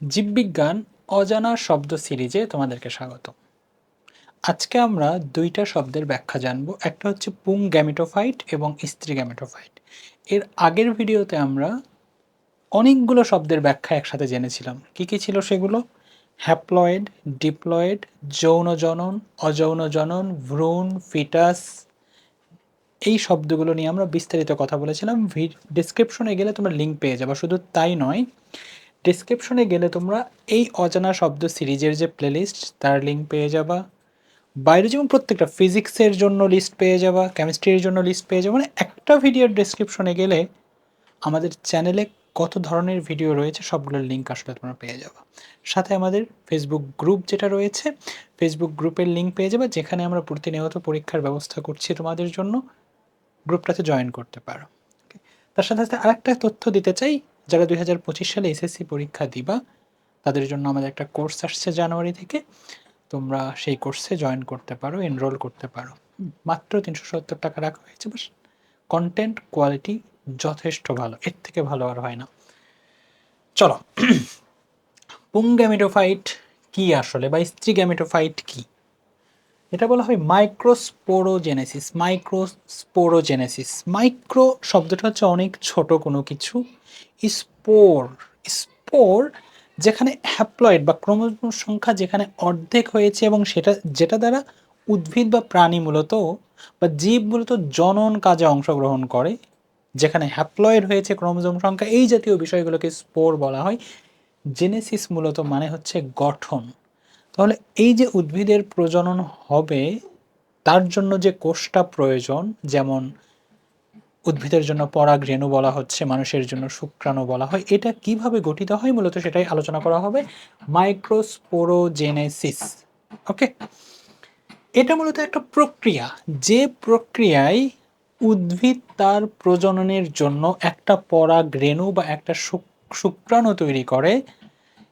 জীববিজ্ঞান অজানা শব্দ সিরিজে তোমাদেরকে স্বাগত। আজকে আমরা দুইটা শব্দের ব্যাখ্যা জানব। একটা হচ্ছে পুং গ্যামিটোফাইট এবং স্ত্রী গ্যামিটোফাইট। এর আগের ভিডিওতে আমরা অনেকগুলো শব্দের ব্যাখ্যা একসাথে জেনেছিলাম। কি কি ছিল সেগুলো? হ্যাপ্লয়েড, ডিপ্লয়েড, যৌন জনন, অযৌন জনন, ভ্রূণ, ফিটাস। এই শব্দগুলো নিয়ে আমরা বিস্তারিত কথা বলেছিলাম। ডিসক্রিপশনে গেলে তোমরা লিঙ্ক পেয়ে যাবে। শুধু তাই নয় ডিসক্রিপশনে গেলে তোমরা এই অজানা শব্দ সিরিজের যে প্লেলিস্ট তার লিঙ্ক পেয়ে যাবা। বাইরে যেমন প্রত্যেকটা ফিজিক্সের জন্য লিস্ট পেয়ে যাবা কেমিস্ট্রির জন্য লিস্ট পেয়ে যাবা। মানে একটা ভিডিওর ডিসক্রিপশনে গেলে আমাদের চ্যানেলে কত ধরনের ভিডিও রয়েছে, সবগুলোর লিঙ্ক আসলে তোমরা পেয়ে যাবা। সাথে আমাদের ফেসবুক গ্রুপ যেটা রয়েছে ফেসবুক গ্রুপের লিঙ্ক পেয়ে যাবে, যেখানে আমরা প্রতিনিয়ত পরীক্ষার ব্যবস্থা করছি তোমাদের জন্য। গ্রুপটাতে জয়েন করতে পারো। তার সাথে সাথে আরেকটা তথ্য দিতে চাই যারা দুই হাজার পঁচিশ সালে এসএসসি পরীক্ষা দিবা, তাদের জন্য আমাদের একটা কোর্স আসছে জানুয়ারি থেকে। তোমরা সেই কোর্সে জয়েন করতে পারো এনরোল করতে পারো। মাত্র তিনশো সত্তর টাকা রাখা হয়েছে, বাস। কন্টেন্ট কোয়ালিটি যথেষ্ট ভালো, এর থেকে ভালো আর হয় না। চলো। পুংগ্যামিটোফাইট কি আসলে বা স্ত্রী গ্যামিটোফাইট কি? এটা বলা হয় মাইক্রোস্পোরোজেনেসিস মাইক্রোস্পোরোজেনেসিস মাইক্রো শব্দটা হচ্ছে অনেক ছোট কোনো কিছু। স্পোর স্পোর যেখানে হ্যাপ্লয়েড বা ক্রোমোজোম সংখ্যা যেখানে অর্ধেক হয়েছে এবং সেটা, যেটা দ্বারা উদ্ভিদ বা প্রাণী মূলত বা জীব মূলত জনন কাজে অংশগ্রহণ করে, যেখানে হ্যাপ্লয়েড হয়েছে ক্রোমোজোম সংখ্যা, এই জাতীয় বিষয়গুলোকে স্পোর বলা হয়। জেনেসিস মূলত মানে হচ্ছে গঠন। তাহলে এই যে উদ্ভিদের প্রজনন হবে, তার জন্য যে কোষটা প্রয়োজন, যেমন উদ্ভিদের জন্য পরাগ রেণু বলা হচ্ছে, মানুষের জন্য শুক্রাণু বলা হয়, এটা কীভাবে গঠিত হয় মূলত সেটাই আলোচনা করা হবে মাইক্রোস্পোরোজেনেসিস, ওকে? এটা মূলত একটা প্রক্রিয়া, যে প্রক্রিয়ায় উদ্ভিদ তার প্রজননের জন্য একটা পরাগ রেণু বা একটা শুক্রাণু তৈরি করে,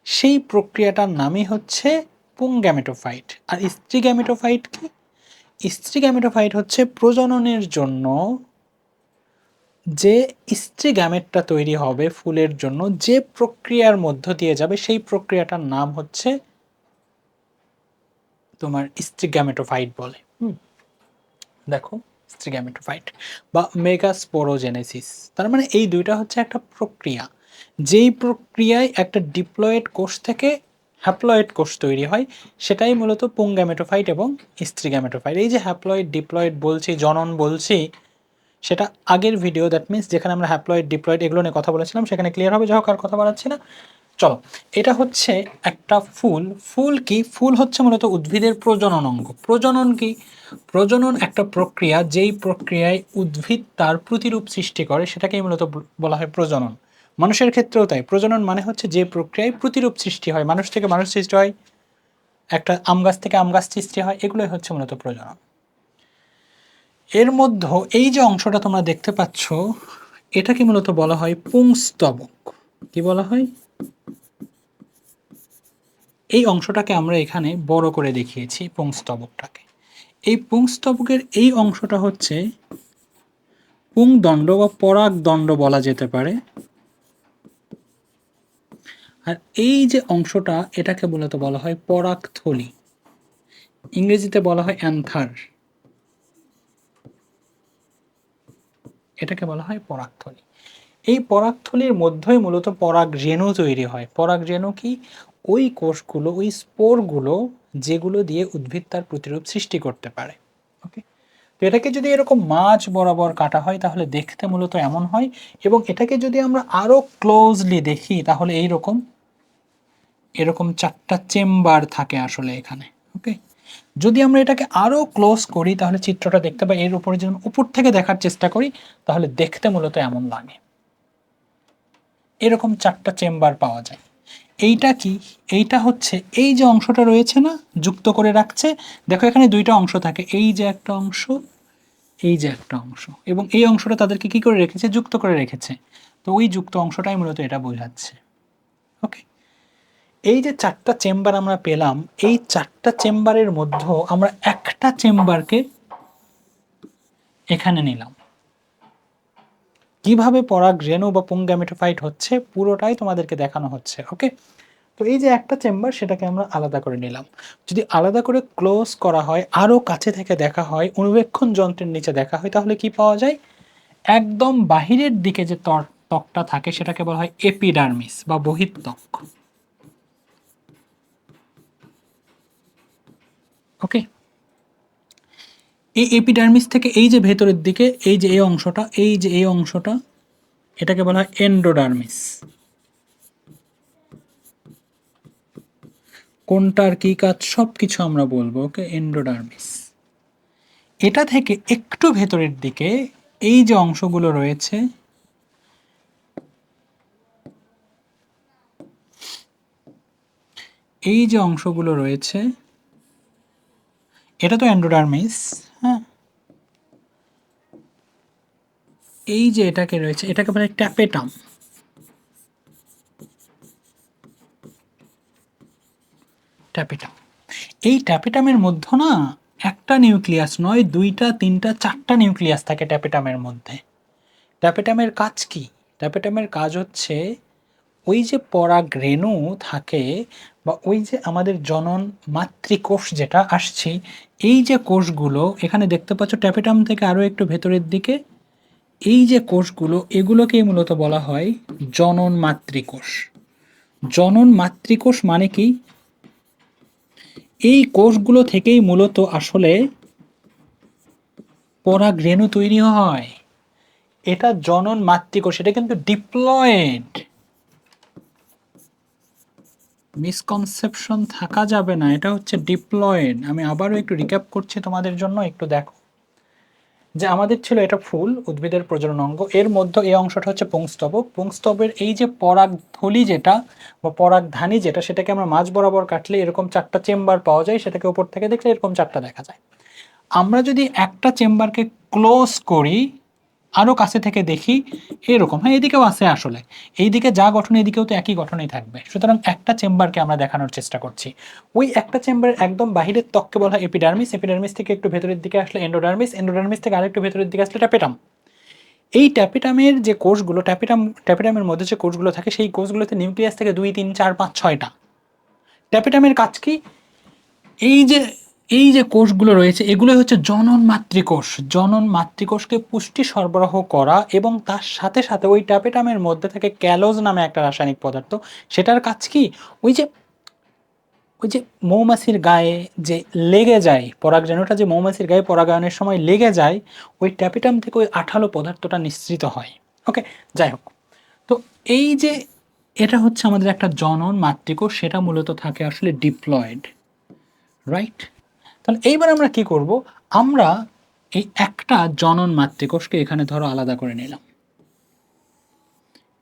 সেই প্রক্রিয়াটার নামই হচ্ছে পুংগ্যামেটোফাইট আর স্ত্রী গ্যামেটোফাইট কি? স্ত্রী গ্যামেটোফাইট হচ্ছে প্রজননের জন্য যে স্ত্রী গ্যামেটটা তৈরি হবে ফুলের জন্য, যে প্রক্রিয়ার মধ্য দিয়ে যাবে সেই প্রক্রিয়াটার নাম হচ্ছে তোমার স্ত্রী গ্যামেটোফাইট বলে। দেখো স্ত্রী গ্যামেটোফাইট বা মেগাস্পোরোজেনেসিস তার মানে এই দুইটা হচ্ছে একটা প্রক্রিয়া। যেই প্রক্রিয়ায় একটা ডিপ্লয়েড কোষ থেকে হ্যাপ্লয়েড কোষ তৈরি হয়, সেটাই মূলত পুংগ্যামেটোফাইট এবং স্ত্রী গ্যামেটোফাইট এই যে হ্যাপ্লয়েড ডিপ্লয়েড বলছি, জনন বলছি, সেটা আগের ভিডিও দ্যাট মিনস যেখানে আমরা হ্যাপ্লয়েড ডিপ্লয়েড এগুলো নিয়ে কথা বলেছিলাম, সেখানে ক্লিয়ার হবে, যাই হোক, আর কথা বলাচ্ছি না। চলো, এটা হচ্ছে একটা ফুল। ফুল কি? ফুল হচ্ছে মূলত উদ্ভিদের প্রজনন অঙ্গ। প্রজনন কি? প্রজনন একটা প্রক্রিয়া, যেই প্রক্রিয়ায় উদ্ভিদ তার প্রতিরূপ সৃষ্টি করে, সেটাকেই মূলত বলা হয় প্রজনন। মানুষের ক্ষেত্রেও তাই। প্রজনন মানে হচ্ছে যে প্রক্রিয়ায় প্রতিরূপ সৃষ্টি হয়। মানুষ থেকে মানুষ সৃষ্টি হয়, একটা আম গাছ থেকে আম গাছ সৃষ্টি হয়, এগুলোই হচ্ছে মূলত প্রজনন। এর মধ্যে, এই যে অংশটা তোমরা দেখতে পাচ্ছ, এটাকে মূলত বলা হয় পুংস্তবক। কি বলা হয়? এই অংশটাকে আমরা এখানে বড় করে দেখিয়েছি, পুংস্তবকটাকে। এই পুংস্তবকের এই অংশটা হচ্ছে পুংদণ্ড বা পরাগ দণ্ড বলা যেতে পারে। আর এই যে অংশটা, এটাকে মূলত বলা হয় পরাগথলি ইংরেজিতে বলা হয় অ্যান্থার। এটাকে বলা হয় পরাগথলি এই পরাগথলির মধ্যেই মূলত পরাগ রেণু তৈরি হয়। পরাগ রেণু কি? ওই কোষগুলো, ওই স্পোরগুলো যেগুলো দিয়ে উদ্ভিদ তার প্রতিরূপ সৃষ্টি করতে পারে। ওকে তো এটাকে যদি এরকম মাছ বরাবর কাটা হয়, তাহলে দেখতে মূলত এমন হয়। এবং এটাকে যদি আমরা আরও ক্লোজলি দেখি, তাহলে এই রকম এরকম চারটা চেম্বার থাকে আসলে এখানে ওকে যদি আমরা এটাকে আরও ক্লোজ করি, তাহলে চিত্রটা দেখতে পাই, এর উপরে যেমন উপর থেকে দেখার চেষ্টা করি, তাহলে দেখতে মূলত এমন লাগে। এরকম চারটা চেম্বার পাওয়া যায়। এইটা কি? এইটা হচ্ছে, এই যে অংশটা রয়েছে না, যুক্ত করে রাখছে, দেখো এখানে দুইটা অংশ থাকে, এই যে একটা অংশ, এই যে একটা অংশ, এবং এই অংশটা তাদেরকে কি করে রেখেছে? যুক্ত করে রেখেছে। তো ওই যুক্ত অংশটাই মূলত এটা বোঝাচ্ছে ওকে এই যে চারটা চেম্বার আমরা পেলাম, এই চারটা চেম্বারের মধ্যে আমরা একটা চেম্বারকে এখানে নিলাম। কীভাবে পরাগ রেণু বা পুংগ্যামেটোফাইট হচ্ছে পুরোটাই তোমাদেরকে দেখানো হচ্ছে ওকে তো এই যে একটা চেম্বার সেটাকে আমরা আলাদা করে নিলাম। যদি আলাদা করে ক্লোজ করা হয় আরও কাছে থেকে দেখা হয়, অনুবেক্ষণ যন্ত্রের নিচে দেখা হয়, তাহলে কি পাওয়া যায়? একদম বাহিরের দিকে যে ত্বক- ত্বকটা থাকে, সেটাকে বলা হয় এপিডার্মিস বা বহির্ত্বক ওকে এই এপিডার্মিস থেকে এই যে ভেতরের দিকে, এই যে এই অংশটা, এই যে এই অংশটা, এটাকে বলা হয় এন্ডোডার্মিস কোনটার কি কাজ সব কিছু আমরা বলব ওকে এন্ডোডার্মিস এটা থেকে একটু ভেতরের দিকে, এই যে অংশগুলো রয়েছে, এই যে অংশগুলো রয়েছে এটা তো এন্ডোডার্মিস হ্যাঁ? এই যে এটাকে রয়েছে, এটাকে বলে ট্যাপেটাম ট্যাপেটাম এই ট্যাপেটামের মধ্যে না একটা নিউক্লিয়াস নয়, দুইটা, তিনটা, চারটা নিউক্লিয়াস থাকে ট্যাপেটামের মধ্যে। ট্যাপেটামের কাজ কি? ট্যাপেটামের কাজ হচ্ছে ওই যে পরাগরেণু থাকে বা ওই যে আমাদের জনন মাতৃকোষ যেটা আসছে, এই যে কোষগুলো, এখানে দেখতে পাচ্ছ ট্যাপেটাম থেকে আরও একটু ভেতরের দিকে, এই যে কোষগুলো, এগুলোকেই মূলত বলা হয় জনন মাতৃকোষ। জনন মাতৃকোষ মানে কি? এই কোষগুলো থেকেই মূলত আসলে পরাগরেণু তৈরি হয়। এটা জনন মাতৃকোষ, এটা কিন্তু ডিপ্লয়েড। মিসকনসেপশন থাকা যাবে না, এটা হচ্ছে ডিপ্লয়েড আমি আবারও একটু রিক্যাপ করছি তোমাদের জন্য, একটু দেখো। যে আমাদের ছিল এটা ফুল, উদ্ভিদের প্রজনন অঙ্গ। এর মধ্যে এই অংশটা হচ্ছে পুংস্তবক পুংস্তবের এই যে পরাগ পরাগথলি যেটা, বা পরাগধানী যেটা, সেটাকে আমরা মাঝ বরাবর কাটলে এরকম চারটা চেম্বার পাওয়া যায়, সেটাকে উপর থেকে দেখলে এরকম চারটা দেখা যায়। আমরা যদি একটা চেম্বারকে ক্লোজ করি আরও কাছে থেকে দেখি এরকম। হ্যাঁ এদিকেও আছে আসলে। এইদিকে যা গঠন, এদিকেও তো একই গঠনই থাকবে। সুতরাং একটা চেম্বারকে আমরা দেখানোর চেষ্টা করছি। ওই একটা চেম্বারের একদম বাহিরের ত্বককে বলা হয় এপিডার্মিস এপিডার্মিস থেকে একটু ভেতরের দিকে আসলে এন্ডোডার্মিস এন্ডোডার্মিস থেকে আরেকটু ভেতরের দিকে আসলে ট্যাপেটাম এই ট্যাপিটামের যে কোষগুলো ট্যাপিটাম ট্যাপিটামের মধ্যে যে কোষগুলো থাকে, সেই কোষগুলোতে নিউক্লিয়াস থেকে দুই, তিন, চার, পাঁচ, ছয়টা। ট্যাপিটামের কাজ কি? এই যে এই যে কোষগুলো রয়েছে এগুলো হচ্ছে জনন মাতৃকোষ। জনন মাতৃকোষকে পুষ্টি সরবরাহ করা এবং তার সাথে সাথে ওই ট্যাপেটামের মধ্যে থেকে ক্যালোজ নামে একটা রাসায়নিক পদার্থ। সেটার কাজ কি? ওই যে ওই যে মৌমাছির গায়ে যে লেগে যায় পরাগরেণুটা যে মৌমাছির গায়ে পরাগায়নের সময় লেগে যায়, ওই ট্যাপিটাম থেকে ওই আঠালো পদার্থটা নিঃসৃত হয়। ওকে, যাই হোক। তো এই যে এটা হচ্ছে আমাদের একটা জনন মাতৃকোষ, সেটা মূলত থাকে আসলে ডিপ্লয়েড, রাইট? তাহলে এইবার আমরা কি করব? আমরা এই একটা জনন মাতৃকোষকে এখানে ধরো আলাদা করে নিলাম।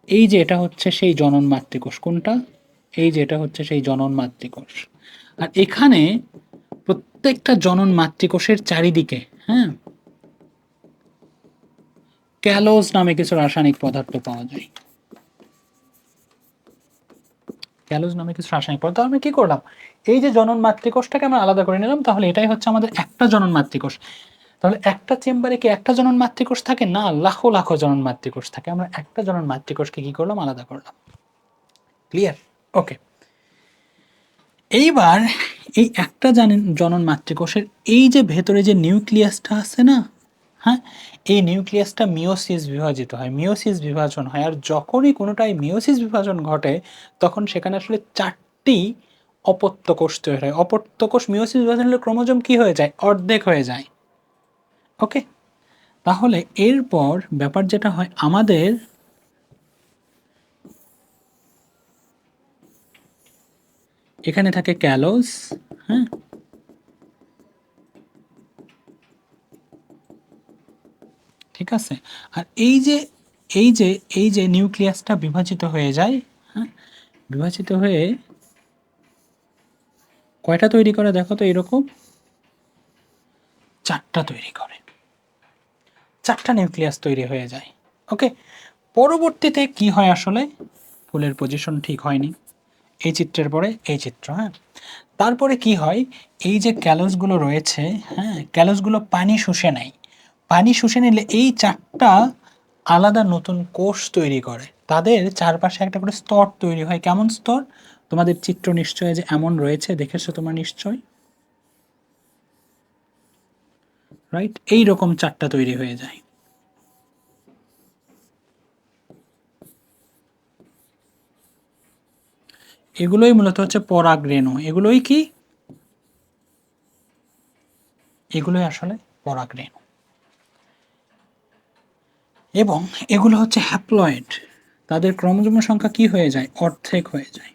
এই যে এটা হচ্ছে সেই জনন মাতৃকোষ কোনটা? এই যে এটা হচ্ছে সেই জনন মাতৃকোষ। আর এখানে প্রত্যেকটা জনন মাতৃকোষের চারিদিকে হ্যাঁ ক্যালোজ নামে কিছু রাসায়নিক পদার্থ পাওয়া যায়। ক্যালোজ নামে কিছু রাসায়নিক পদার্থ, আমি কি করলাম? এই যে জনন মাতৃকোষটাকে আমরা আলাদা করে নিলাম, তাহলে এটাই হচ্ছে আমাদের একটা জনন মাতৃকোষ। তাহলে একটা চেম্বারে কি একটা জনন মাতৃকোষ থাকে? না, লাখো লাখো জনন মাতৃকোষ থাকে। আমরা একটা জনন মাতৃকোষকে কি করলাম? আলাদা করলাম। ক্লিয়ার ওকে এইবার এই একটা জানেন জনন মাতৃকোষের এই যে ভেতরে যে নিউক্লিয়াসটা আছে না হ্যাঁ? এই নিউক্লিয়াসটা মিওসিস বিভাজিত হয়। মিওসিস বিভাজন হয়। আর যখনই কোনোটাই মিওসিস বিভাজন ঘটে, তখন সেখানে আসলে চারটি অপত্য কোষ তৈরি হয়। অপত্য কোষ মিওসিস বিভাজন হলে ক্রোমোজোম কী হয়ে যায়? অর্ধেক হয়ে যায়। ওকে? তাহলে এরপর ব্যাপার যেটা হয়, আমাদের এখানে থাকে ক্যালোস হ্যাঁ? ঠিক আছে? আর এই যে এই যে এই যে নিউক্লিয়াসটা বিভাজিত হয়ে যায় হ্যাঁ? বিভাজিত হয়ে কয়টা তৈরি করে দেখো তো এরকম চারটা তৈরি করে। চারটা নিউক্লিয়াস তৈরি হয়ে যায়। ওকে? পরবর্তীতে কি হয় আসলে? ফুলের পজিশন ঠিক হয়নি। এই চিত্রের পরে এই চিত্র হ্যাঁ? তারপরে কি হয়? এই যে ক্যালোসগুলো রয়েছে হ্যাঁ? ক্যালোসগুলো পানি শুষে নেয়। পানি শুষে নিলে এই চারটা আলাদা নতুন কোষ তৈরি করে। তাদের চারপাশে একটা করে স্তর তৈরি হয়। কেমন স্তর? তোমাদের চিত্র নিশ্চয় যে এমন রয়েছে, দেখেছ তোমার নিশ্চয়? রাইট এই রকম চারটা তৈরি হয়ে যায়। এগুলোই মূলত হচ্ছে পরাগরেণু। এগুলোই কি? এগুলোই আসলে পরাগরেণু। এবং এগুলো হচ্ছে হ্যাপ্লয়েড তাদের ক্রমজম সংখ্যা কি হয়ে যায়? অর্ধেক হয়ে যায়।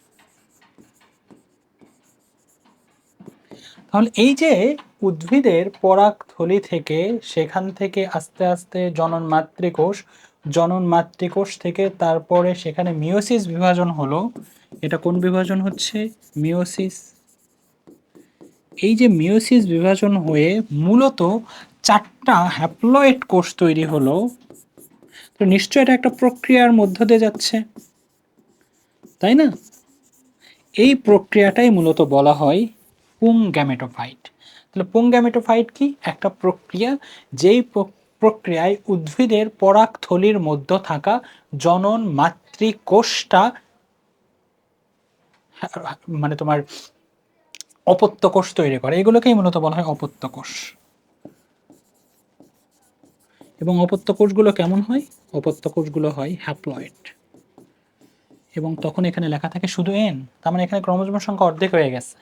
তাহলে এই যে উদ্ভিদের পরাগথলি থেকে সেখান থেকে আস্তে আস্তে জনন মাতৃকোষ জনন মাতৃকোষ থেকে তারপরে সেখানে মিওসিস বিভাজন হলো। এটা কোন বিভাজন হচ্ছে? মিওসিস এই যে মিওসিস বিভাজন হয়ে মূলত চারটা হ্যাপ্লয়েড কোষ তৈরি হলো। তো নিশ্চয় এটা একটা প্রক্রিয়ার মধ্য দিয়ে যাচ্ছে। তাই না? এই প্রক্রিয়াটাই মূলত বলা হয় পুং গ্যামেটোফাইট তাহলে পুং গ্যামেটোফাইট কি? একটা প্রক্রিয়া যেই প্রক্রিয়ায় উদ্ভিদের পরাগথলির মধ্য থাকা জনন মাতৃকোষটা মানে তোমার অপত্য কোষ তৈরি করে। এগুলোকেই মূলত বলা হয় অপত্য কোষ। এবং অপত্য কোষগুলো কেমন হয়? অপত্য কোষগুলো হয় হ্যাপ্লয়েড এবং তখন এখানে লেখা থাকে শুধু এন তার মানে এখানে ক্রমজম সংখ্যা অর্ধেক হয়ে গেছে।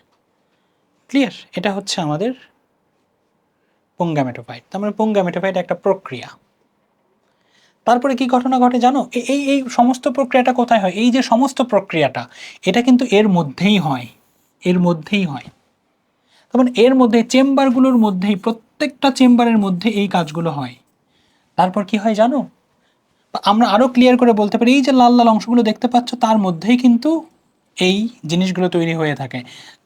ক্লিয়ার এটা হচ্ছে আমাদের পুঙ্গামেটোফাইট তার মানে পুঙ্গামেটোফাইট একটা প্রক্রিয়া। তারপরে কি ঘটনা ঘটে জানো? এই এই সমস্ত প্রক্রিয়াটা কোথায় হয়? এই যে সমস্ত প্রক্রিয়াটা, এটা কিন্তু এর মধ্যেই হয়। এর মধ্যেই হয়। তার মানে এর মধ্যে, চেম্বারগুলোর মধ্যেই, প্রত্যেকটা চেম্বারের মধ্যে এই কাজগুলো হয়। তারপর কি হয় জানো? আমরা আরও ক্লিয়ার করে বলতে পারি, এই যে লাল লাল অংশগুলো দেখতে পাচ্ছ, তার মধ্যেই কিন্তু এই জিনিসগুলো তৈরি হয়ে থাকে।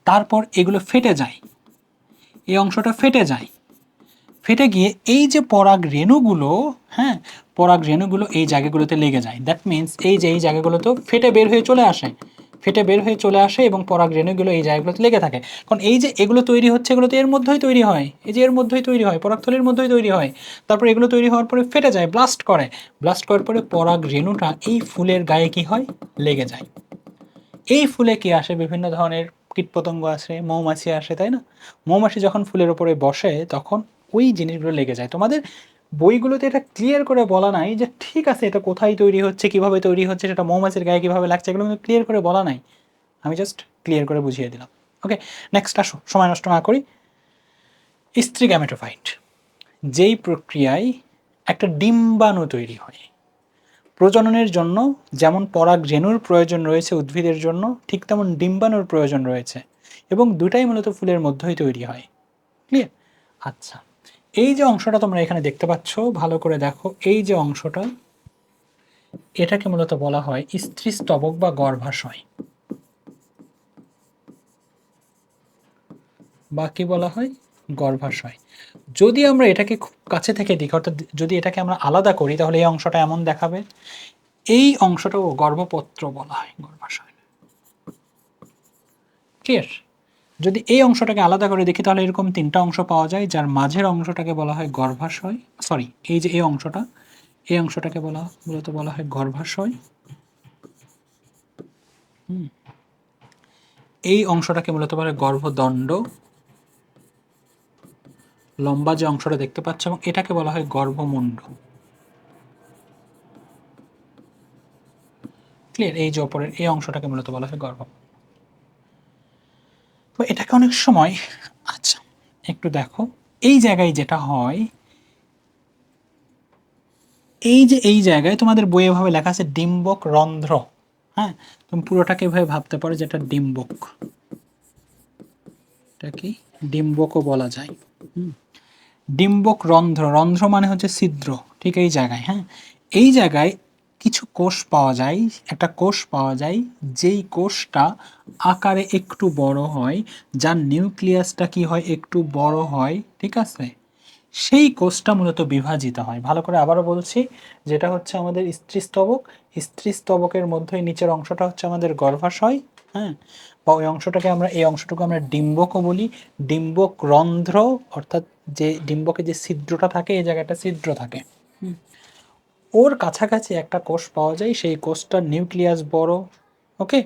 তারপর এগুলো ফেটে যায়। এই অংশটা ফেটে যায়। ফেটে গিয়ে এই যে পরাগ রেণুগুলো হ্যাঁ পরাগ রেণুগুলো এই জায়গাগুলোতে লেগে যায়। দ্যাট মিন্স এই যে এই জায়গাগুলোতে ফেটে বের হয়ে চলে আসে। ফেটে বের হয়ে চলে আসে এবং পরাগ রেণুগুলো এই জায়গাগুলোতে লেগে থাকে। কারণ এই যে এগুলো তৈরি হচ্ছে, এগুলো তো এর মধ্যেই তৈরি হয়। এই যে এর মধ্যেই তৈরি হয় পরাগথলির মধ্যেই তৈরি হয়। তারপর এগুলো তৈরি হওয়ার পরে ফেটে যায় ব্লাস্ট করে। ব্লাস্ট করার পরে পরাগ রেণুটা এই ফুলের গায়ে কি হয়? লেগে যায়। এই ফুলে কি আসে? বিভিন্ন ধরনের কীটপতঙ্গ আসে, মৌমাছি আসে, তাই না? মৌমাছি যখন ফুলের ওপরে বসে, তখন ওই জিনিসগুলো লেগে যায়। তোমাদের বইগুলোতে এটা ক্লিয়ার করে বলা নাই যে ঠিক আছে এটা কোথায় তৈরি হচ্ছে, কীভাবে তৈরি হচ্ছে, সেটা মৌমাছির গায়ে কীভাবে লাগছে, এগুলো কিন্তু ক্লিয়ার করে বলা নাই। আমি জাস্ট ক্লিয়ার করে বুঝিয়ে দিলাম। ওকে নেক্সট আসো, সময় নষ্ট না করি। স্ত্রী গ্যামেটোফাইট যেই প্রক্রিয়ায় একটা ডিম্বাণু তৈরি হয়, প্রজননের জন্য যেমন পরাগ রেণুর প্রয়োজন রয়েছে উদ্ভিদের জন্য, ঠিক তেমন ডিম্বাণুর প্রয়োজন রয়েছে এবং দুটাই মূলত ফুলের মধ্যেই তৈরি হয়। ক্লিয়ার আচ্ছা। এই যে অংশটা তোমরা এখানে দেখতে পাচ্ছ, ভালো করে দেখো, এই যে অংশটা, এটাকে মূলত বলা হয় স্ত্রী স্তবক বা গর্ভাশয়। বা কি বলা হয়? গর্ভাশয়। যদি আমরা এটাকে খুব কাছে থেকে দেখি, অর্থাৎ যদি এটাকে আমরা আলাদা করি, তাহলে এই অংশটা এমন দেখাবে। এই অংশটাও গর্ভপত্র বলা হয়, গর্ভাশয়। ক্লিয়ার যদি এই অংশটাকে আলাদা করে দেখি, তাহলে এরকম তিনটা অংশ পাওয়া যায়, যার মাঝের অংশটাকে বলা হয় গর্ভাশয়। সরি এই যে এই অংশটা, এই অংশটাকে বলা, মূলত বলা হয় গর্ভাশয়। এই অংশটাকে মূলত বলা হয় গর্ভদণ্ড। লম্বা যে অংশটা দেখতে পাচ্ছ, এবং এটাকে বলা হয় গর্ভমুণ্ড। ক্লিয়ার এই যে ওপরের, এই অংশটাকে মূলত বলা হয় গর্ভ তো এটাকে অনেক সময় আচ্ছা একটু দেখো। এই জায়গায় যেটা হয়, এই যে এই জায়গায় তোমাদের বইয়ে ভাবে লেখা আছে ডিম্বক রন্ধ্র হ্যাঁ? তুমি পুরোটাকে এভাবে ভাবতে পারো যেটা ডিম্বক। এটা কি? ডিম্বকও বলা যায়। ডিম্বক রন্ধ্র রন্ধ্র মানে হচ্ছে ছিদ্র, ঠিক এই জায়গায় হ্যাঁ? এই জায়গায় কিছু কোষ পাওয়া যায়, একটা কোষ পাওয়া যায়, যেই কোষটা আকারে একটু বড় হয়, যার নিউক্লিয়াসটা কি হয়, একটু বড় হয়, ঠিক আছে? সেই কোষটা মূলত বিভাজিত হয়। ভালো করে আবারও বলছি, যেটা হচ্ছে আমাদের স্ত্রীস্তবক। স্ত্রীস্তবকের মধ্যে নিচের অংশটা হচ্ছে আমাদের গর্ভাশয় হ্যাঁ? বা ওই অংশটাকে আমরা, এই অংশটুকু আমরা ডিম্বকও বলি। ডিম্বক রন্ধ্র, অর্থাৎ যে, ডিম্বকে যে ছিদ্রটা থাকে, এই জায়গাটা ছিদ্র থাকে। ওর কাছাকাছি একটা কোষ পাওয়া যায়, সেই কোষটার নিউক্লিয়াস বড়, ওকে?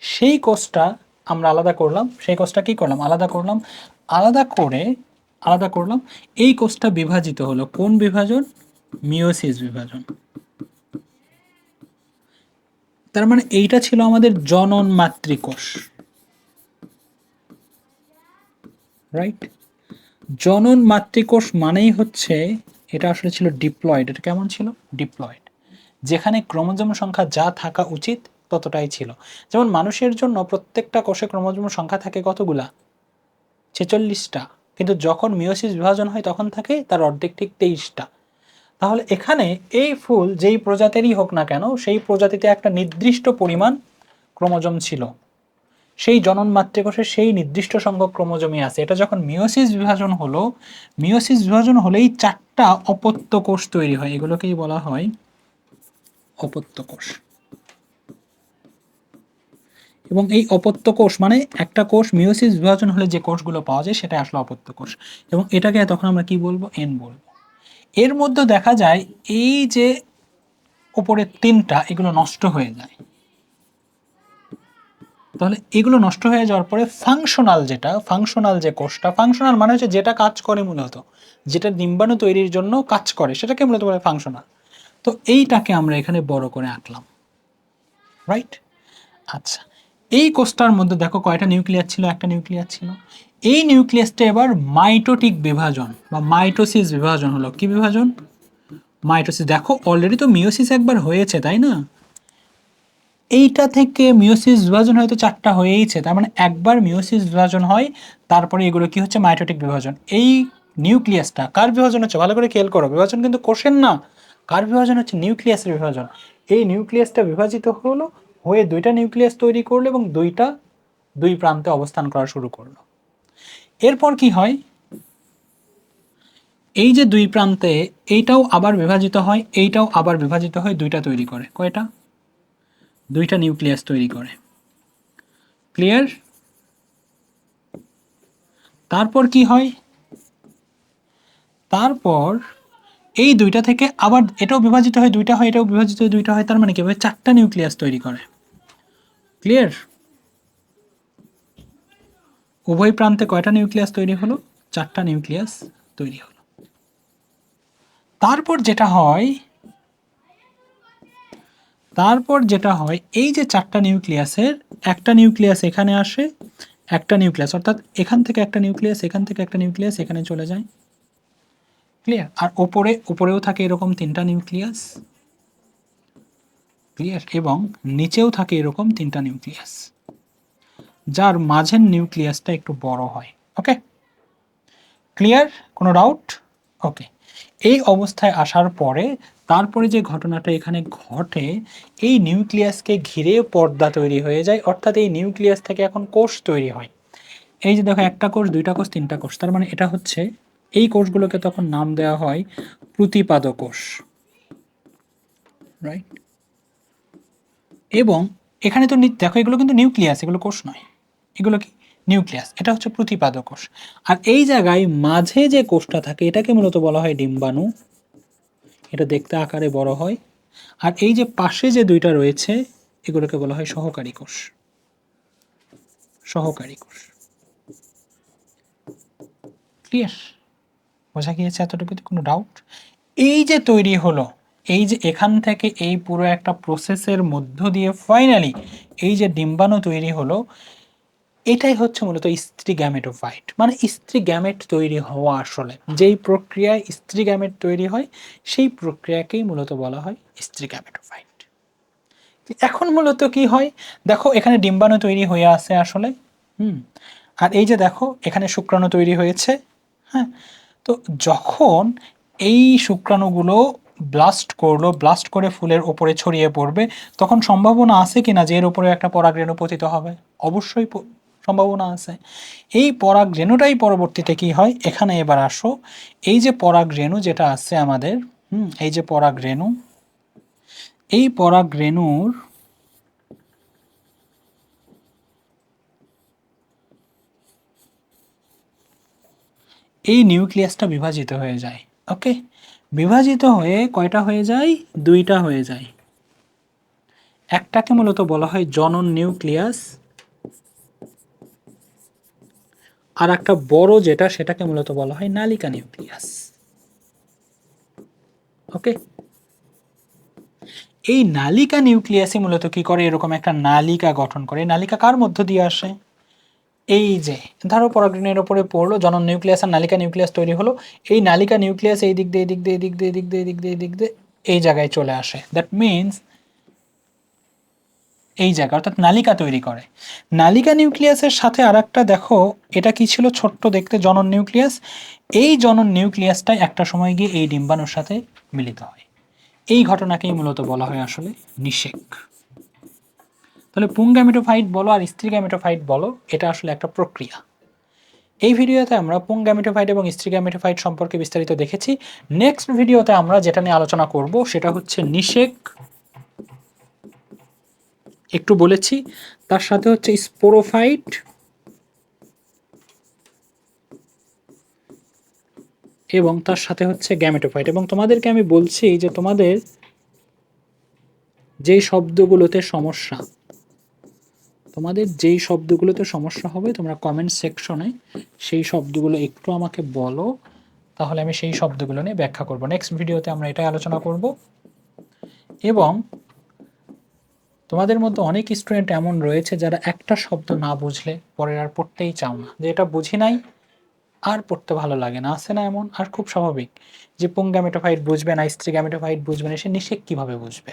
সেই কোষটা আমরা আলাদা করলাম, সেই কোষটা কি করলাম? আলাদা করলাম, আলাদা করে, আলাদা করলাম, এই কোষটা বিভাজিত হলো কোন বিভাজন? মিওসিস বিভাজন। তার মানে এইটা ছিল আমাদের জনন মাতৃকোষ। রাইট জনন মাতৃকোষ মানেই হচ্ছে এটা আসলে ছিল ডিপ্লয়েড এটা কেমন ছিল? ডিপ্লয়েড যেখানে ক্রোমোজোম সংখ্যা যা থাকা উচিত ততটাই ছিল। যেমন মানুষের জন্য প্রত্যেকটা কোষে ক্রোমোজোম সংখ্যা থাকে কতগুলা? ছেচল্লিশটা। কিন্তু যখন মিওসিস বিভাজন হয় তখন থাকে তার অর্ধেক ঠিক তেইশটা। তাহলে এখানে এই ফুল যেই প্রজাতিরই হোক না কেন, সেই প্রজাতিতে একটা নির্দিষ্ট পরিমাণ ক্রোমোজোম ছিল। সেই জনন মাতৃকোষে সেই নির্দিষ্ট সংখ্যক ক্রোমোজোমই আছে। এটা যখন মিওসিস বিভাজন হলো মিওসিস বিভাজন হলেই চারটা অপত্য কোষ তৈরি হয়। এগুলোকেই বলা হয় অপত্য কোষ। এবং এই অপত্য কোষ মানে একটা কোষ মিওসিস বিভাজন হলে যে কোষগুলো পাওয়া যায় সেটা আসলে অপত্য কোষ। এবং এটাকে তখন আমরা কি বলব? এন বলব। এর মধ্যে দেখা যায়, এই যে উপরের তিনটা, এগুলো নষ্ট হয়ে যায়। তাহলে এগুলো নষ্ট হয়ে যাওয়ার পরে ফাংশনাল যেটা ফাংশনাল যে কোষটা ফাংশনাল মানে হচ্ছে যেটা কাজ করে মূলত, যেটা ডিম্বাণু তৈরির জন্য কাজ করে, সেটাকে মূলত বলে ফাংশনাল তো এইটাকে আমরা এখানে বড় করে আঁকলাম রাইট আচ্ছা এই কোষটার মধ্যে দেখো কয়টা নিউক্লিয়াস ছিল, একটা নিউক্লিয়াস ছিল। এই নিউক্লিয়াসটা এবার মাইটোটিক বিভাজন বা মাইটোসিস বিভাজন হলো, কি বিভাজন? মাইটোসিস দেখো অলরেডি তো মিওসিস একবার হয়েছে, তাই না? এইটা থেকে মিওসিস বিভাজন হয়তো চারটা হয়েইছে, তার মানে একবার মিওসিস বিভাজন হয়, তারপরে এগুলো কি হচ্ছে? মাইটোটিক বিভাজন। এই নিউক্লিয়াসটা কার বিভাজন হচ্ছে? ভালো করে খেয়াল করো, বিভাজন কিন্তু কোষের না, কার বিভাজন হচ্ছে? নিউক্লিয়াসের বিভাজন। এই নিউক্লিয়াসটা বিভাজিত হলো, হয়ে দুইটা নিউক্লিয়াস তৈরি করল এবং দুইটা, দুই প্রান্তে অবস্থান করা শুরু করল। এরপর কি হয়? এই যে দুই প্রান্তে এইটাও আবার বিভাজিত হয়, এইটাও আবার বিভাজিত হয় দুইটা তৈরি করে। কয়টা? দুইটা নিউক্লিয়াস তৈরি করে। ক্লিয়ার তারপর কি হয়? তারপর এই দুইটা থেকে আবার এটাও বিভাজিত হয়, দুইটা হয়, এটাও বিভাজিত হয়, দুইটা হয়, তার মানে কি? হবে চারটা নিউক্লিয়াস তৈরি করে। ক্লিয়ার উভয় প্রান্তে কয়টা নিউক্লিয়াস তৈরি হলো? চারটা নিউক্লিয়াস তৈরি হলো। তারপর যেটা হয় তারপর যেটা হয়, এই যে চারটা নিউক্লিয়াসের একটা নিউক্লিয়াস এখানে আসে, একটা নিউক্লিয়াস। অর্থাৎ এখান থেকে একটা নিউক্লিয়াস, এখান থেকে একটা নিউক্লিয়াস, এখানে চলে যায়। ক্লিয়ার আর ওপরে উপরেও থাকে এরকম তিনটা নিউক্লিয়াস। ক্লিয়ার এবং নিচেও থাকে এরকম তিনটা নিউক্লিয়াস। যার মাঝের নিউক্লিয়াসটা একটু বড় হয়। ওকে ক্লিয়ার কোনো ডাউট ওকে এই অবস্থায় আসার পরে তারপরে যে ঘটনাটা এখানে ঘটে, এই নিউক্লিয়াসকে ঘিরে পর্দা তৈরি হয়ে যায়। অর্থাৎ এই নিউক্লিয়াস থেকে এখন কোষ তৈরি হয়। এই যে দেখো, একটা কোষ, দুইটা কোষ, তিনটা কোষ। তার মানে এটা হচ্ছে, এই কোষগুলোকে তখন নাম দেওয়া হয় প্রতিপাদ কোষ রাইট এবং এখানে তো দেখো, এগুলো কিন্তু নিউক্লিয়াস, এগুলো কোষ নয়। এগুলো কি? নিউক্লিয়াস। এটা হচ্ছে প্রতিপাদ কোষ আর এই জায়গায় মাঝে যে কোষটা থাকে, এটাকে মূলত বলা হয় ডিম্বাণু। এটা দেখতে আকারে বড় হয়। আর এই যে পাশে যে দুইটা রয়েছে, এগুলোকে বলা হয় সহকারী কোষ। সহকারী কোষ। ক্লিয়ার বোঝা গিয়েছে এতটুকুতে কোনো ডাউট এই যে তৈরি হলো, এই যে এখান থেকে এই পুরো একটা প্রসেসের মধ্য দিয়ে ফাইনালি এই যে ডিম্বাণু তৈরি হলো এটাই হচ্ছে মূলত স্ত্রী গ্যামেটোফাইট মানে স্ত্রী গ্যামেট তৈরি হওয়া আসলে। যেই প্রক্রিয়ায় স্ত্রী গ্যামেট তৈরি হয়, সেই প্রক্রিয়াকেই মূলত বলা হয় স্ত্রী গ্যামেটোফাইট এখন মূলত কি হয়? দেখো, এখানে ডিম্বাণু তৈরি হয়ে আছে আসলে। হুম। আর এই যে দেখো, এখানে শুক্রাণু তৈরি হয়েছে। হ্যাঁ। তো যখন এই শুক্রাণুগুলো ব্লাস্ট করল ব্লাস্ট করে ফুলের ওপরে ছড়িয়ে পড়বে, তখন সম্ভাবনা আছে কিনা যে এর উপরে একটা পরাগরেণু পতিত হবে? অবশ্যই সম্ভাবনা আছে। এই পরাগরেণুটাই পরবর্তীতে কি হয়? এখানে এবার আসো। এই যে পরাগরেণু যেটা আছে আমাদের, হুম, এই যে পরাগরেণু, এই পরাগরেণুর এই নিউক্লিয়াসটা বিভাজিত হয়ে যায়, ওকে? বিভাজিত হয়ে কয়টা হয়ে যায়? দুইটা হয়ে যায়। একটাকে মূলত বলা হয় জনন নিউক্লিয়াস আর একটা বড় যেটা সেটাকে মূলত বলা হয় নালিকা নিউক্লিয়াস। ওকে? এই নালিকা নিউক্লিয়াসই মূলত কি করে? এরকম একটা নালিকা গঠন করে। নালিকা কার মধ্য দিয়ে আসে? এই যে, ধরো পরাগ্রেনের ওপরে পড়ল, জনন নিউক্লিয়াস আর নালিকা নিউক্লিয়াস তৈরি হলো। এই নালিকা নিউক্লিয়াস এই দিক দিয়ে, এই দিক দিয়ে, এই দিক দিয়ে, এই দিক দিয়ে, এই দিক দিয়ে, এই দিক দিয়ে, এই জায়গায় চলে আসে। দ্যাট মিনস এই জায়গা, অর্থাৎ নালিকা তৈরি করে। নালিকা নিউক্লিয়াসের সাথে আর দেখো, এটা কি ছিল ছোট্ট দেখতে, জনন নিউক্লিয়াস? এই জনন নিউক্লিয়াসটাই একটা সময় গিয়ে এই ডিম্বাণুর সাথে মিলিত হয়। এই ঘটনাকেই মূলত বলা হয় আসলে নিষেক। তাহলে পুং গ্যামেটোফাইট বলো আর স্ত্রী গ্যামেটোফাইট বলো, এটা আসলে একটা প্রক্রিয়া। এই ভিডিওতে আমরা পুং গ্যামেটোফাইট এবং স্ত্রী গ্যামেটোফাইট সম্পর্কে বিস্তারিত দেখেছি। নেক্সট ভিডিওতে আমরা যেটা নিয়ে আলোচনা করব, সেটা হচ্ছে নিষেক একটু বলেছি, তার সাথে হচ্ছে স্পোরোফাইট, এবং তার সাথে হচ্ছে গ্যামেটোফাইট। এবং তোমাদেরকে আমি বলছি যে তোমাদের যেই শব্দগুলোতে সমস্যা, তোমাদের যেই শব্দগুলোতে সমস্যা হবে, তোমরা কমেন্ট সেকশনে সেই শব্দগুলো একটু আমাকে বলো, তাহলে আমি সেই শব্দগুলো নিয়ে ব্যাখ্যা করব। নেক্সট ভিডিওতে আমরা এটাই আলোচনা করব। এবং তোমাদের মধ্যে অনেক স্টুডেন্ট এমন রয়েছে যারা একটা শব্দ না বুঝলে পরে আর পড়তেই চাও না। যে এটা বুঝি নাই, আর পড়তে ভালো লাগে না। আছে না এমন? আর খুব স্বাভাবিক যে পুং গ্যামেটোফাইট বুঝবে না, স্ত্রী গ্যামেটোফাইট বুঝবে না, সে নিষেক কীভাবে বুঝবে?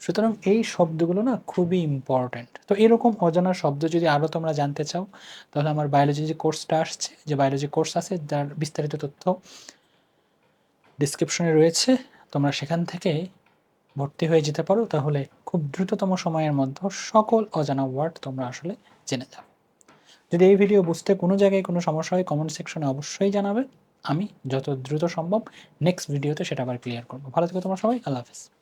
সুতরাং এই শব্দগুলো না খুবই ইম্পর্ট্যান্ট তো এরকম অজানা শব্দ যদি আরও তোমরা জানতে চাও, তাহলে আমার বায়োলজি যে কোর্সটা আসছে। যে বায়োলজি কোর্স আছে, যার বিস্তারিত তথ্য ডিসক্রিপশনে রয়েছে। তোমরা সেখান থেকে ভর্তি হয়ে যেতে পারো, তাহলে খুব দ্রুততম সময়ের মধ্যে সকল অজানা ওয়ার্ড তোমরা আসলে জেনে যাও। যদি এই ভিডিও বুঝতে কোনো জায়গায় কোনো সমস্যা হয় কমেন্ট সেকশনে অবশ্যই জানাবে। আমি যত দ্রুত সম্ভব নেক্সট ভিডিওতে সেটা আবার ক্লিয়ার করব। ভালো থেকো তোমার সবাই, আল্লাহ হাফেজ।